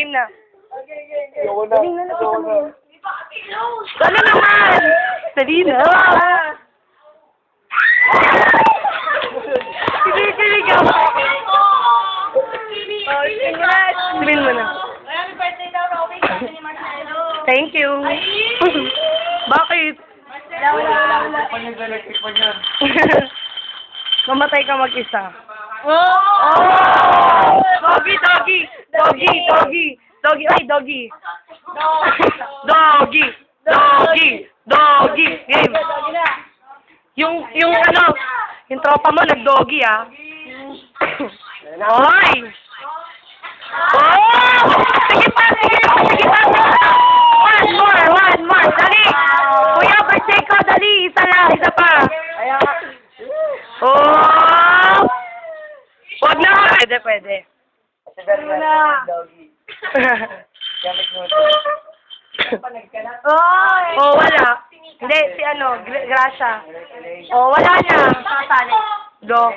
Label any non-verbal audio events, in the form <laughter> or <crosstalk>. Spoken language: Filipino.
game na. Ayoko na. Ayoko na. Ano naman? Dali na. Ako. Oh, congrats. Sabihin mo na. Happy birthday daw, Robin. Kasi ni Marcelo. Thank you. Bakit? Wala, wala, wala, pa niyan. <laughs> Mamatay ka mag-isa. Oh! Doggy, doggy, doggy, doggy, doggy, ay, doggy. Doggy, doggy, doggy. Game. Yung, yung ano, yung tropa mo nag-doggy ah. Hoy! Oh! Sige pa, sige pa, sige pa, sige pa. One more, one more, dali. Kuya, ko, dali. Isa lang, isa pa. Oh! Wag na. Pwede, pwede. Kasi very Wala. doggy. <laughs> Gamit mo ito. Oy! oh, wala. Hindi, si ano, Gra- Gracia. Oh, wala na. Sasali. Do.